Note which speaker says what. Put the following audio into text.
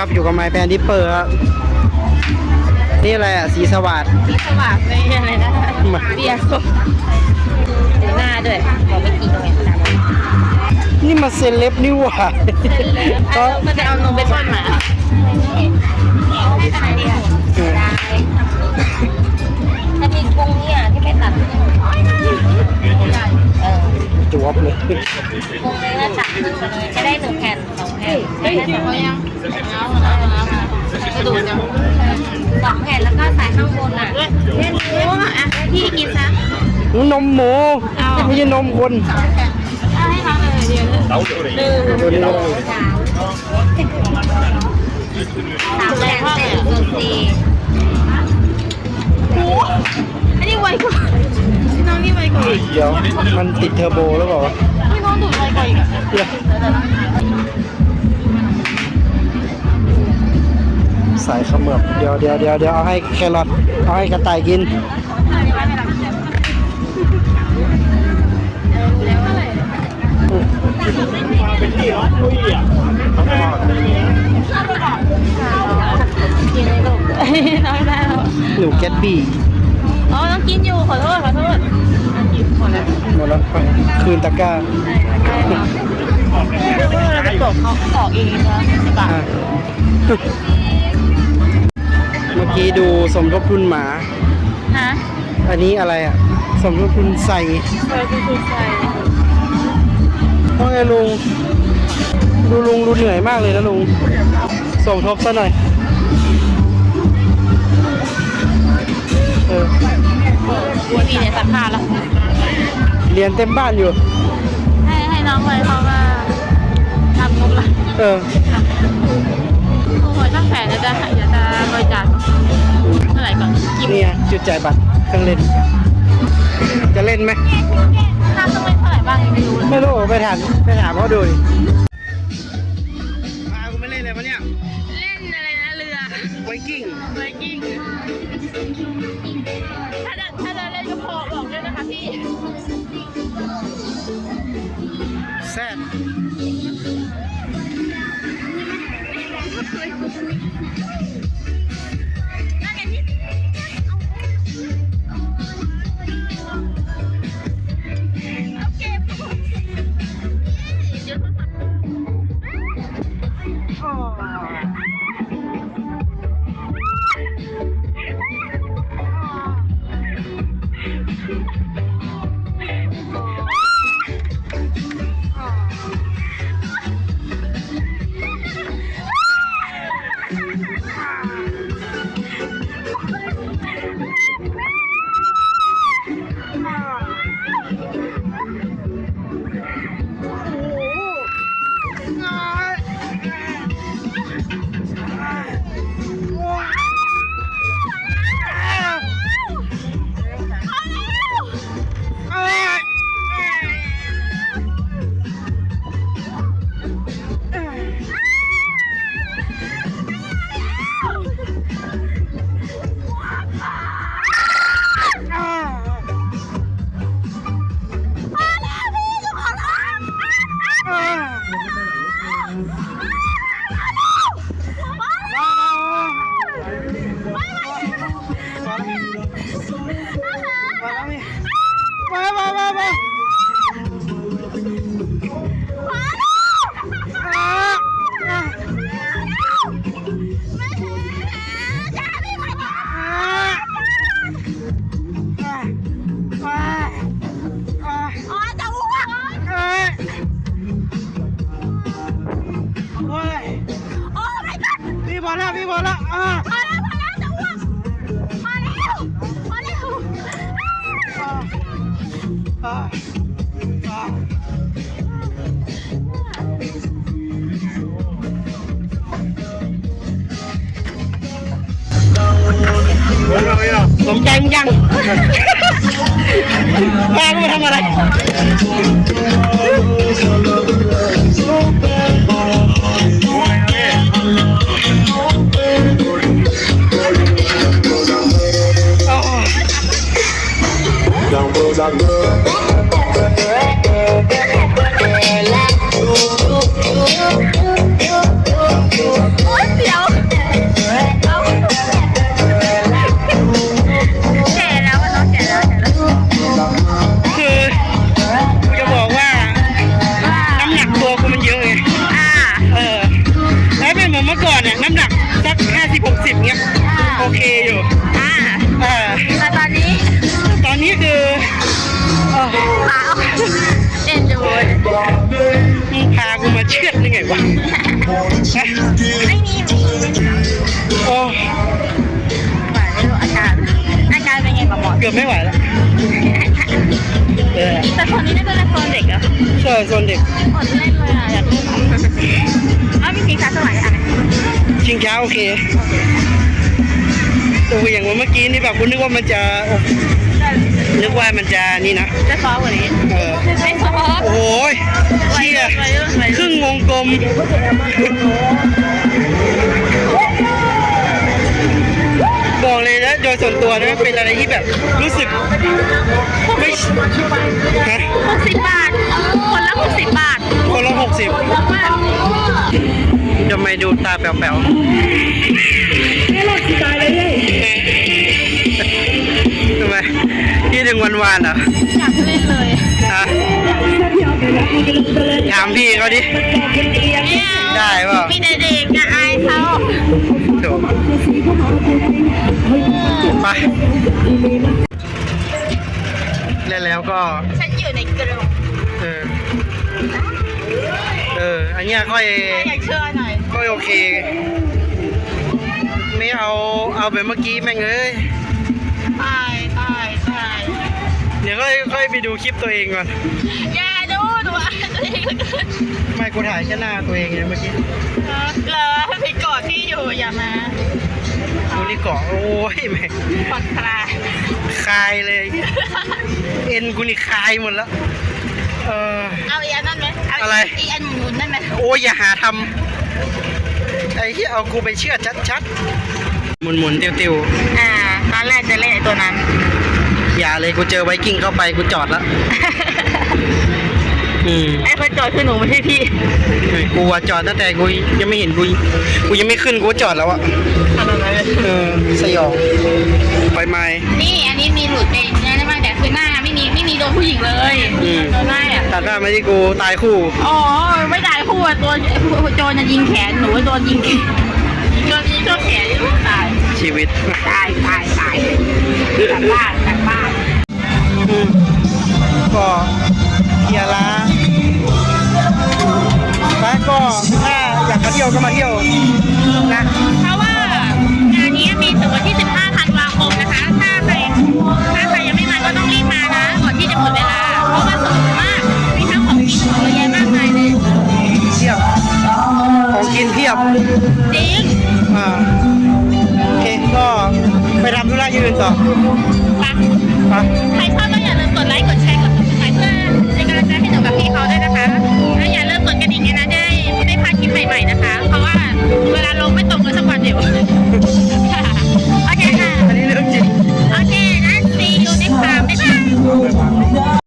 Speaker 1: ครับอยู่กับไมแพนดิปเปอร์ครับนี่อะไรอะสีสวัสด
Speaker 2: มีสว่างในอะไรนะ
Speaker 1: มา
Speaker 2: เบียร์สดดูหน้าด้วยบอกไม่กี่ตรงไหนขนาดนั้น
Speaker 1: นี่มาเซเลบนี่หว่า
Speaker 2: เขาก็จะเอานมไปป้อนหมาให้ขนาดนี้ค่ะได้ถ้ามีกุ้งเนี่ยที่ไม่ตัดเออ
Speaker 1: จวบเลย
Speaker 2: กุ้งเลยก็ตัดครึ่งไปเลยจะได้หนึ่งแผ่ นสองแผ่นได้สองยังเอากระดูกยังสองแผ่นแล้วก็ใส่ข้างบนอะเล่นหมูอะพี่กินซะ
Speaker 1: นมหมูไม่ใช่นมคน
Speaker 2: ให้เขาเลยเดี๋ยวหนึ่ง
Speaker 1: ตัวนี้ก็ได้
Speaker 2: สามสามแผ่นเสร็จส่วนสี่โอ้อันนี้ไวกว่าน้องนี่ไวกว่า
Speaker 1: เดี๋ยวมันติดเทอร์โบหรือเปล่าวะ
Speaker 2: พี่น้องดูดไวกว่าอีกอะ
Speaker 1: เดี๋ยวใส่ขมือบเดี๋ยวเดี๋ยวเดี๋ยวเดี๋ยวเอาให้แครอทเอาให้กระต่ายกิน
Speaker 2: กินเลยลูกน้องได้แล้ว
Speaker 1: หนูแกตบี้
Speaker 2: อ๋อต้องกินอยู่ขอโทษขอโทษกินหมดแล้ว
Speaker 1: หมดแล้วไปคืนตะกร้า
Speaker 2: เราไปตกเขาต่อเองนะสิบบาท
Speaker 1: อะ เมื่อกี้ดูสมทบทุนหมา
Speaker 2: ฮะ
Speaker 1: อันนี้อะไรอะ สมทบทุนใส่
Speaker 2: เคยดูใส่
Speaker 1: ว่าไงลุง ดูลุงดูเหนื่อยมากเลยนะลุง สมทบซะหน่อย เออ
Speaker 2: วันนี้เนี่ยสักผ้าแล้ว
Speaker 1: เรียนเต็มบ้านอยู่
Speaker 2: ให้ให้น้องไว้เพราะว่าทำงบละ
Speaker 1: เออ
Speaker 2: โอ้ยตั้งแผนจะจะจะจะบริจาคเท่าไหร่ก่อนกี่
Speaker 1: นี่ไงจุดจ่ายบัตรเครื่องเล่น จะเล่นไหม
Speaker 2: ค่าต้องไม่เท่าไหร่บ้างยังไม่รู้เลย
Speaker 1: ไม่รู้ไปถามไปถามเขาดูดิพากูไม่เล่นเลยปะเนี่ย
Speaker 2: เล่นอะไรนะเรือ
Speaker 1: ไวกิ้ง
Speaker 2: ไวกิ้งถ้าเดินถ้าเดินเล่นก็พอบอกด้วยนะคะพี่
Speaker 1: แซด Oh, my God. สมใจมึงยังพากูมาทำอะไร Vamos a เชือดยังไงวะฮะ
Speaker 2: ไม่มี
Speaker 1: โอ้
Speaker 2: หวานไม่รู้อาการอาการเป็นไงกับหมอ
Speaker 1: เกือบไม่ไหวแล้วเออ
Speaker 2: แต่คนนี้น่าจะเป็นคนเด็กเหรอ
Speaker 1: ใช่โซนเด็ก
Speaker 2: อดเล่นเลยอะอยากเล่นอ้าวมีสีฟ้าสว่างอะ
Speaker 1: ชิงช้าโอเคโอ้ยอย่างเมื่อกี้นี่แบบกูนึกว่ามันจะโอ้นึกว่ามันจะนี่นะ
Speaker 2: จะฟ้ากว่านี้
Speaker 1: เออ
Speaker 2: ไม่ฟ้า
Speaker 1: โอ้โหเชี่ยครึ่ งวงกลมบอกเลยนะโดยส่วนตัวนะเป็นอะไรที่แบบรู้สึกไม่ฮะ
Speaker 2: หกสิบบาท คนละหกสิบบาท
Speaker 1: คนละหกสิบ
Speaker 2: เยอะมาก
Speaker 1: ทำไมดูตาแป๋วๆทำไมพี่ถึงวันวานๆเหรอ
Speaker 2: อยากเล่นเลย
Speaker 1: ฮะ ถามพี่เขาดิได้เปล่า
Speaker 2: มีแต่เด็กอะอายเขา
Speaker 1: โถไปแล้วแล้วก็
Speaker 2: ฉันอยู่ในกรง
Speaker 1: เออเอออันเนี้ยค่อย
Speaker 2: อยากเชื่อหน่อย
Speaker 1: ค่อยโอเค ไม่เอาเอาแบบเมื่อกี้แม่งเอ้ย ดี๋ยวค่อยค่อยไปดูคลิปตัวเองก่อน
Speaker 2: อย่าดูดูอะตัวเองเหลือเกิน
Speaker 1: ไม่กูถ่ายแค่หน้าตัวเองไงเมื่อกี้
Speaker 2: เหรอพี่กอดที่อยู่อย่ามา
Speaker 1: กูนี่เกาะโอ้ยแม่ง
Speaker 2: ผ่อนคลาย
Speaker 1: คลายเลยเอ็นกูนี่คลายหมดแล้ว เออ
Speaker 2: เอาอีอันนั้นไหมเา
Speaker 1: อะไร
Speaker 2: อีอันหมุนๆได้ไหม
Speaker 1: โอ้ยอย่าหาทำไอ้ที่เอากูไปเชื่อดชัดๆหมุนหมุนๆติวติว
Speaker 2: อ่าตอนแรกจะเล่นไอ้ตัวนั้น
Speaker 1: ๆ อย่าเลยกูเจอไวกิ้งเข้าไปกูจอดละอืม
Speaker 2: ไอ้คนจอดคือหนูไม่ใช่พี่
Speaker 1: กูอะจอดตั้งแต่กูยังไม่เห็นกูกูยังไม่ขึ้นกูจอดแล้วอะ
Speaker 2: ทำอะไร
Speaker 1: เออสยองไปไหม
Speaker 2: นี่อันนี้มีหลุดไปนะได้บ้างแต่คือหน้าไม่มีไม่มีโดนผู้หญิงเลย
Speaker 1: อืม
Speaker 2: โดนหน้าอะ
Speaker 1: ตัดหน้ามาที่กูตายคู่
Speaker 2: อ๋อไม่ได้คู่อะตัวโจรจะยิงแขนหนูโดนยิงแขนโดนยิงเข้าแขนตาย
Speaker 1: ชีวิต
Speaker 2: ตายตายตายกลับบ้านกลับบ้าน
Speaker 1: ที่ยวก็มาเที่ยวนะ
Speaker 2: เพราะว่างานนี้มีถึงวันที่ 15 ธันวาคมนะคะ ถ้าใครถ้าใครยังไม่มาก็ต้องรีบมานะก่อนที่จะหมดเวลา เพราะว่าสนุกมาก มีทั้งของกินของเยอะแยะมากมายเลย
Speaker 1: เทียบของกินเพียบ
Speaker 2: จริง
Speaker 1: อ่าโอเคก็ไปทำธุระอย่างอื่นต่อ